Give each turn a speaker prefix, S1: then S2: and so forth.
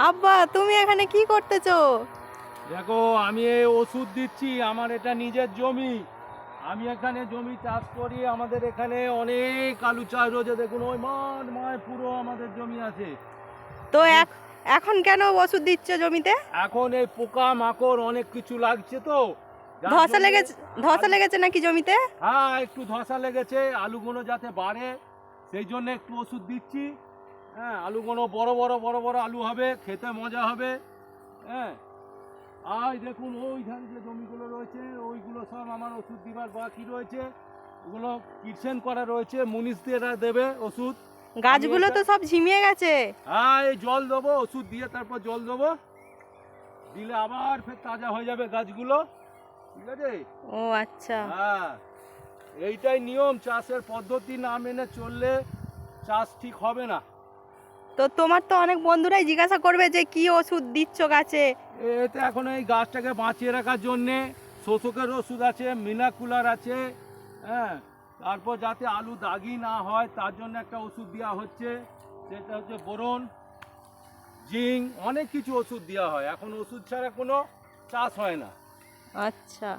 S1: আব্বা তুমি এখানে কি করতেছো?
S2: দেখো আমি এই ওষুধ দিচ্ছি আমার এটা নিজের জমি। আমি এখানে জমি চাষ করি আমাদের এখানে অনেক আলু চাষ রয়েছে। দেখুন ওই মাঠ মায় পুরো আমাদের জমি আছে।
S1: তো এক- এখন কেন ওষুধ দিচ্ছ জমিতে?
S2: এখন এই পোকা মাকড় অনেক কিছু লাগছে তো।
S1: ধসা লেগেছে ধসা লেগেছে নাকি জমিতে?
S2: হ্যাঁ একটু ধসা লেগেছে আলুগুলো যাতে বাড়ে সেই জন্য একটু ওষুধ দিচ্ছি। হ্যাঁ আলুগুলো বড় বড় বড় বড় আলু হবে খেতে মজা হবে। হ্যাঁ আর দেখুন ওইখানে যে জমিগুলো রয়েছে ওইগুলো সব আমার ওষুধ দিবার বাকি রয়েছে। ওগুলো কিচেন করা রয়েছে মুনিশদেরা দেবে ওষুধ।
S1: গাছগুলো তো সব ঝিমিয়ে গেছে।
S2: হ্যাঁ এই জল দেবো ওষুধ দিয়ে তারপর জল দেবো। দিলে আবার ফের তাজা হয়ে যাবে গাছগুলো। ঠিক আছে?
S1: ও আচ্ছা।
S2: হ্যাঁ এইটাই নিয়ম চাষের পদ্ধতি না মেনে চললে চাষ ঠিক হবে না।
S1: তো তোমার তো অনেক বন্ধুরাই জিজ্ঞাসা করবে যে কি ওষুধ দিচ্ছ গাছে?
S2: এতে এখন এই গাছটাকে বাঁচিয়ে রাখার জন্যে শোষকের ওষুধ আছে মিনাকুলার আছে হ্যাঁ? তারপর যাতে আলু দাগি না হয় তার জন্য একটা ওষুধ দেওয়া হচ্ছে। সেটা হচ্ছে বোরন জিঙ্ক অনেক কিছু ওষুধ দেওয়া হয়। এখন ওষুধ ছাড়া কোনো চাষ হয় না।
S1: আচ্ছা।